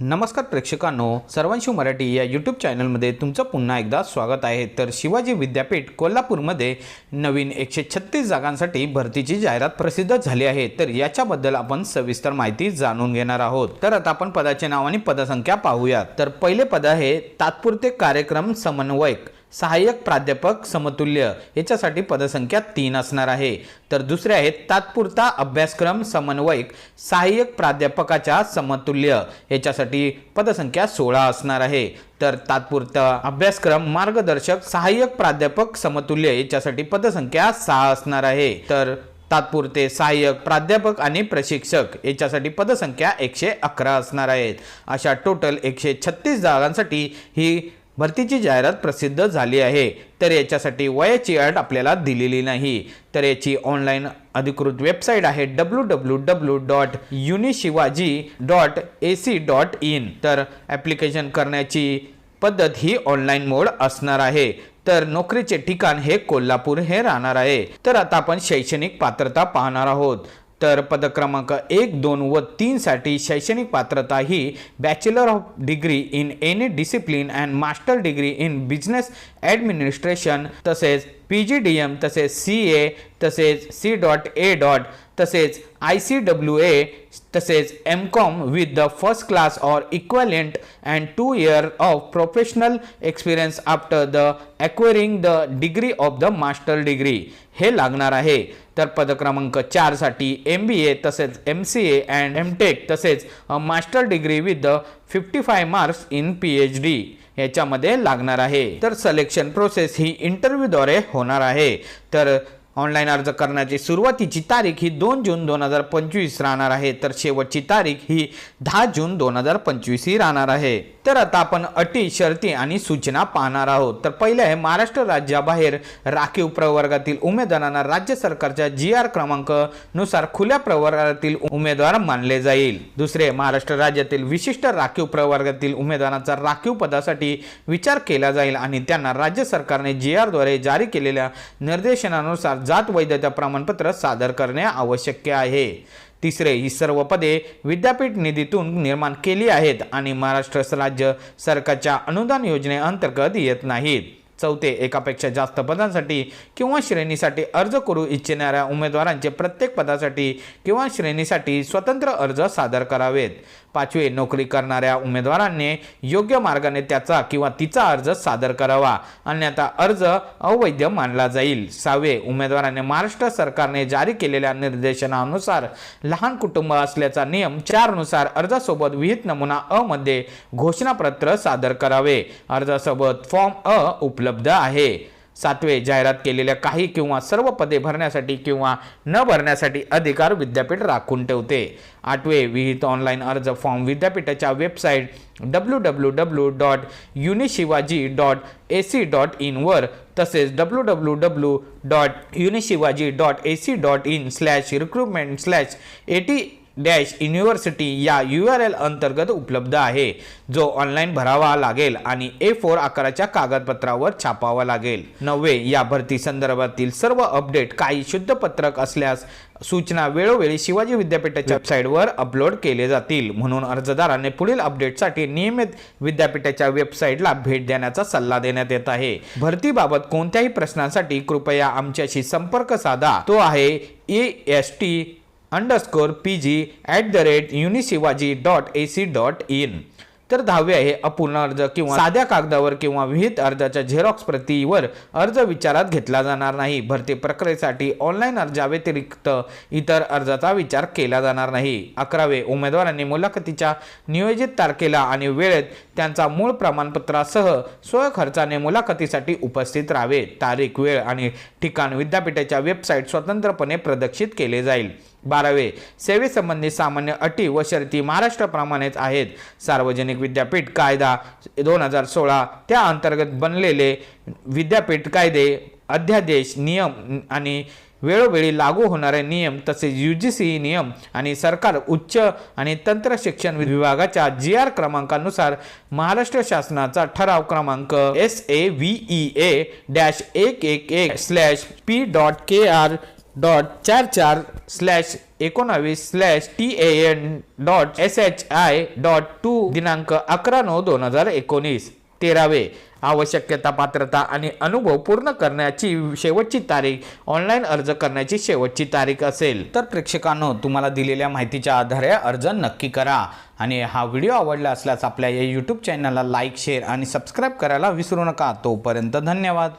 नमस्कार प्रेक्षकांनो सर्वांशिव मराठी या यूट्यूब चॅनलमध्ये तुमचं पुन्हा एकदा स्वागत आहे. तर शिवाजी विद्यापीठ कोल्हापूरमध्ये नवीन एकशे छत्तीस जागांसाठी भरतीची जाहिरात प्रसिद्ध झाली आहे. तर याच्याबद्दल आपण सविस्तर माहिती जाणून घेणार आहोत. तर आता आपण पदाचे नाव आणि पदसंख्या पाहूया तर पहिले पद आहे तात्पुरते कार्यक्रम समन्वयक. सहाय्यक प्राध्यापक समतुल्य याच्यासाठी पदसंख्या तीन असणार आहे. तर दुसरे आहेत तात्पुरता अभ्यासक्रम समन्वयक सहाय्यक प्राध्यापकाच्या समतुल्य याच्यासाठी पदसंख्या सोळा असणार आहे. तर तात्पुरता अभ्यासक्रम मार्गदर्शक सहाय्यक प्राध्यापक समतुल्य याच्यासाठी पदसंख्या सहा असणार आहे. तर तात्पुरते सहाय्यक प्राध्यापक आणि प्रशिक्षक याच्यासाठी पदसंख्या एकशे अकरा असणार आहेत. अशा टोटल एकशे छत्तीस जागांसाठी ही भरतीची जाहिरात प्रसिद्ध झाली आहे. तर याच्यासाठी वयाची अट आपल्याला दिलेली नाही. तर याची ऑनलाईन अधिकृत वेबसाईट आहे W W W dot unishivaji dot A C dot in तर ॲप्लिकेशन करण्याची पद्धत ही ऑनलाईन मोड असणार आहे. तर नोकरीचे ठिकाण हे कोल्हापूर हे राहणार आहे. तर आता आपण शैक्षणिक पात्रता पाहणार आहोत. तर पदक्रमांक एक दोन व तीनसाठी शैक्षणिक पात्रता ही bachelor of degree in any discipline and master degree in business administration तसेच पी जी डी एम तसेच सी ए तसेच सी डॉट ए डॉट तसेच आय सी डब्ल्यू ए तसेच M com with the first class or equivalent and two year of professional experience after the acquiring the degree of the master degree हे लागणार आहे. तर पद क्रमांक चारसाठी M B A तसेच M C A and M tech तसेच master degree with the fifty five marks in P H D याच्यामध्ये लागणार आहे. तर सिलेक्शन प्रोसेस ही इंटरव्ह्यूद्वारे होणार आहे. तर ऑनलाईन अर्ज करण्याची सुरुवातीची तारीख ही दोन जून दोन हजार पंचवीस राहणार आहे. तर शेवटची तारीख ही दहा जून दोन हजार पंचवीस ही राहणार आहे. तर आता आपण अटी शर्ती आणि सूचना पाहणार आहोत. तर पहिले आहे महाराष्ट्र राज्याबाहेर राखीव प्रवर्गातील उमेदवारांना राज्य सरकारच्या जी आर क्रमांकनुसार खुल्या प्रवर्गातील उमेदवार मानले जाईल. दुसरे महाराष्ट्र राज्यातील विशिष्ट राखीव प्रवर्गातील उमेदवारांचा राखीव पदासाठी विचार केला जाईल आणि त्यांना राज्य सरकारने जी आरद्वारे जारी केलेल्या निर्देशनानुसार जात वैधता प्रमाणपत्र सादर करणे आवश्यक आहे. तिसरे ही सर्व पदे विद्यापीठ निधीतून निर्माण केली आहेत आणि महाराष्ट्र राज्य सरकारच्या अनुदान योजनेअंतर्गत येत नाहीत. चौथे एकापेक्षा जास्त पदांसाठी किंवा श्रेणीसाठी अर्ज करू इच्छिणाऱ्या उमेदवारांचे प्रत्येक पदासाठी किंवा श्रेणीसाठी स्वतंत्र अर्ज सादर करावेत. पाचवे नोकरी करणाऱ्या उमेदवारांनी योग्य मार्गाने त्याचा किंवा तिचा अर्ज सादर करावा. अन्यथा अर्ज अवैध मानला जाईल. सहावे उमेदवाराने महाराष्ट्र सरकारने जारी केलेल्या निर्देशनानुसार लहान कुटुंब असल्याचा नियम चारनुसार अर्जासोबत विहित नमुना अ मध्ये घोषणापत्र सादर करावे. अर्जासोबत फॉर्म अ उपलब्ध उपलब्ध आहे. सातवे जाहिरात केलेल्या काही किंवा सर्व पदे भरण्यासाठी किंवा न भरण्यासाठी अधिकार विद्यापीठ राखून ठेवते. आठवे विहित ऑनलाईन अर्ज फॉर्म विद्यापीठाच्या website W W W dot unishivaji dot A C dot इनवर तसेच W W W dot unishivaji dot A C dot in slash recruitment slash AT dash university या यू आर एल अंतर्गत उपलब्ध आहे जो online भरावा लागेल आणि ए फोर आकाराच्या कागदपत्रावर छापावा लागेल. नववे या भरती संदर्भातील सर्व अपडेट काही शुद्ध पत्रक असल्यास सूचना वेळोवेळी शिवाजी विद्यापीठाच्या वेबसाईटवर अपलोड केले जातील. म्हणून अर्जदाराने पुढील अपडेटसाठी नियमित विद्यापीठाच्या वेबसाईटला भेट देण्याचा सल्ला देण्यात येत आहे. भरतीबाबत कोणत्याही प्रश्नांसाठी कृपया आमच्याशी संपर्क साधा. तो आहे A S T underscore pg at the rate unisivaji.ac.in. तर दहावे आहे अपूर्ण अर्ज किंवा साध्या कागदावर किंवा विहित अर्जाच्या झेरॉक्स प्रतीवर अर्ज विचारात घेतला जाणार नाही. भरती प्रक्रियेसाठी ऑनलाईन अर्जाव्यतिरिक्त इतर अर्जाचा विचार केला जाणार नाही. अकरावे उमेदवारांनी मुलाखतीच्या नियोजित तारखेला आणि वेळेत त्यांचा मूळ प्रमाणपत्रासह स्वखर्चाने मुलाखतीसाठी उपस्थित राहावे. तारीख वेळ आणि ठिकाण विद्यापीठाच्या वेबसाईट स्वतंत्रपणे प्रदर्शित केले जाईल. बारावे सेवेसंबंधी सामान्य अटी व शर्ती महाराष्ट्राप्रमाणेच आहेत. सार्वजनिक विद्यापीठ कायदा दोन हजार सोळा त्या अंतर्गत बनलेले विद्यापीठ कायदे अध्यादेश नियम आणि वेळोवेळी लागू होणारे नियम तसेच यू जी सी नियम आणि सरकार उच्च आणि तंत्र शिक्षण विभागाच्या जी आर क्रमांकानुसार महाराष्ट्र शासनाचा ठराव क्रमांक S A V E A dash एक एक एक slash P dot K R dot चार चार स्लॅश एकोणावीस slash T A N dot S H I dot two दिनांक अकरा नऊ दोन हजार एकोणीस. तेरावे आवश्यकता पात्रता आणि अनुभव पूर्ण करण्याची शेवटची तारीख. ऑनलाईन अर्ज करण्याची शेवटची तारीख असेल. तर प्रेक्षकांनो तुम्हाला दिलेल्या माहितीच्या आधारे अर्ज नक्की करा आणि हा व्हिडिओ आवडला असल्यास आपल्या या यूट्यूब चॅनलला लाईक शेअर आणि सबस्क्राईब करायला विसरू नका. तोपर्यंत धन्यवाद.